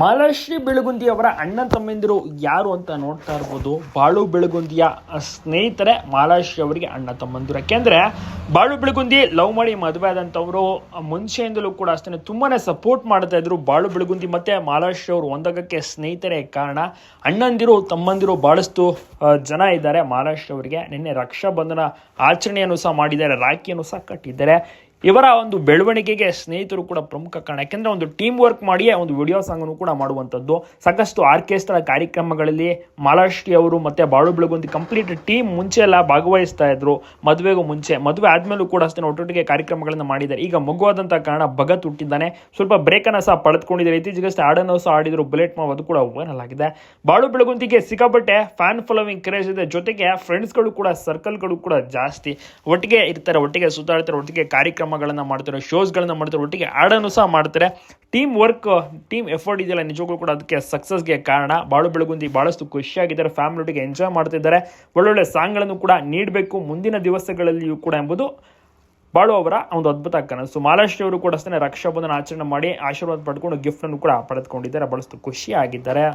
ಮಾಲಾಶ್ರೀ ಬೆಳಗುಂದಿ ಅವರ ಅಣ್ಣ ತಮ್ಮಂದಿರು ಯಾರು ಅಂತ ನೋಡ್ತಾ ಇರ್ಬೋದು. ಬಾಳು ಬೆಳಗುಂದಿಯ ಸ್ನೇಹಿತರೆ ಮಾಲಾಶ್ರೀ ಅವರಿಗೆ ಅಣ್ಣ ತಮ್ಮಂದಿರು. ಯಾಕೆಂದ್ರೆ ಬಾಳು ಬೆಳಗುಂದಿ ಲವ್ ಮಾಡಿ ಮದುವೆ ಆದಂಥವರು ಮುಂಚೆಯಿಂದಲೂ ಕೂಡ ಅಷ್ಟೇ ತುಂಬಾನೇ ಸಪೋರ್ಟ್ ಮಾಡ್ತಾ ಇದ್ರು ಬಾಳು ಬೆಳಗುಂದಿ ಮತ್ತೆ ಮಾಲಾಶ್ರೀ ಅವರು ಒಂದಾಗಕ್ಕೆ ಸ್ನೇಹಿತರೇ ಕಾರಣ. ಅಣ್ಣಂದಿರು, ತಮ್ಮಂದಿರು ಬಹಳಷ್ಟು ಜನ ಇದ್ದಾರೆ ಮಾಲಾಶ್ರೀ ಅವರಿಗೆ. ನಿನ್ನೆ ರಕ್ಷಾಬಂಧನ ಆಚರಣೆಯನ್ನು ಸಹ ಮಾಡಿದ್ದಾರೆ, ರಾಖಿಯನ್ನು ಸಹ ಕಟ್ಟಿದ್ದಾರೆ. ಇವರ ಒಂದು ಬೆಳವಣಿಗೆಗೆ ಸ್ನೇಹಿತರು ಕೂಡ ಪ್ರಮುಖ ಕಾರಣ. ಯಾಕೆಂದ್ರೆ ಒಂದು ಟೀಮ್ ವರ್ಕ್ ಮಾಡಿಯೇ ಒಂದು ವಿಡಿಯೋ ಸಾಂಗನ್ನು ಕೂಡ ಮಾಡುವಂಥದ್ದು. ಸಾಕಷ್ಟು ಆರ್ಕೆಸ್ಟ್ರಾ ಕಾರ್ಯಕ್ರಮಗಳಲ್ಲಿ ಮಾಲಾಶ್ರೀ ಅವರು ಮತ್ತೆ ಬಾಳು ಬೆಳಗುಂದಿ ಕಂಪ್ಲೀಟ್ ಟೀಮ್ ಮುಂಚೆ ಎಲ್ಲ ಭಾಗವಹಿಸ್ತಾ ಇದ್ರು. ಮದುವೆಗೂ ಮುಂಚೆ. ಮದುವೆ ಆದಮೇಲೂ ಕೂಡ ಅಷ್ಟೇ ಒಟ್ಟೊಟ್ಟಿಗೆ ಕಾರ್ಯಕ್ರಮಗಳನ್ನು ಮಾಡಿದ್ದಾರೆ. ಈಗ ಮಗುವಾದಂತಹ ಕಾರಣ ಭಗತ್ ಹುಟ್ಟಿದ್ದಾನೆ. ಸ್ವಲ್ಪ ಬ್ರೇಕನ್ನು ಅನ್ನ ಸಹ ಪಡೆದುಕೊಂಡಿದ್ದಾರೆ. ಇತ್ತೀಚೆಗಷ್ಟೇ ಹಾಡನ್ನು ಸಹ ಆಡಿದ್ರು ಬುಲೆಟ್ ಮಾವ್ ಅದು ಕೂಡ ವೈರಲ್ ಆಗಿದೆ. ಬಾಳು ಬೆಳಗುಂದಿಗೆ ಸಿಕ್ಕಾಪಟ್ಟೆ ಫ್ಯಾನ್ ಫಾಲೋವಿಂಗ್ ಕ್ರೇಜ್ ಇದೆ. ಜೊತೆಗೆ ಫ್ರೆಂಡ್ಸ್ಗಳು ಕೂಡ ಸರ್ಕಲ್ಗಳು ಕೂಡ ಜಾಸ್ತಿ. ಒಟ್ಟಿಗೆ ಇರ್ತಾರೆ, ಒಟ್ಟಿಗೆ ಸುತ್ತಾಡ್ತಾರೆ, ಒಟ್ಟಿಗೆ ಕಾರ್ಯಕ್ರಮಗಳನ್ನ ಮಾಡ್ತಾರೆ, ಶೋಸ್ಗಳನ್ನ ಮಾಡ್ತಾರೆ, ಒಟ್ಟಿಗೆ ಆಡನ್ನು ಸಹ ಮಾಡ್ತಾರೆ. ಟೀಮ್ ವರ್ಕ್ ಟೀಮ್ ಎಫರ್ಟ್ ಇದೆಯಲ್ಲ ನಿಜವಾಗ್ಲೂ ಕೂಡ ಅದಕ್ಕೆ ಸಕ್ಸಸ್ಗೆ ಕಾರಣ. ಬಾಳು ಬೆಳಗುಂದಿ ಬಹಳಷ್ಟು ಖುಷಿಯಾಗಿದ್ದಾರೆ ಫ್ಯಾಮಿಲಿ ಒಟ್ಟಿಗೆ ಎಂಜಾಯ್ ಮಾಡ್ತಿದ್ದಾರೆ. ಒಳ್ಳೊಳ್ಳೆ ಸಾಂಗ್ಗಳನ್ನು ಕೂಡ ನೀಡಬೇಕು ಮುಂದಿನ ದಿವಸಗಳಲ್ಲಿಯೂ ಕೂಡ ಎಂಬುದು ಬಾಳು ಅವರ ಒಂದು ಅದ್ಭುತ ಕನಸು. ಮಹಾರಾಷ್ಟ್ರ ಅವರು ಕೂಡ ಅಷ್ಟೇ ರಕ್ಷಾಬಂಧನ ಆಚರಣೆ ಮಾಡಿ ಆಶೀರ್ವಾದ ಪಡ್ಕೊಂಡು ಗಿಫ್ಟ್ ಅನ್ನು ಕೂಡ ಪಡೆದುಕೊಂಡಿದ್ದಾರೆ. ಬಹಳಷ್ಟು ಖುಷಿಯಾಗಿದ್ದಾರೆ.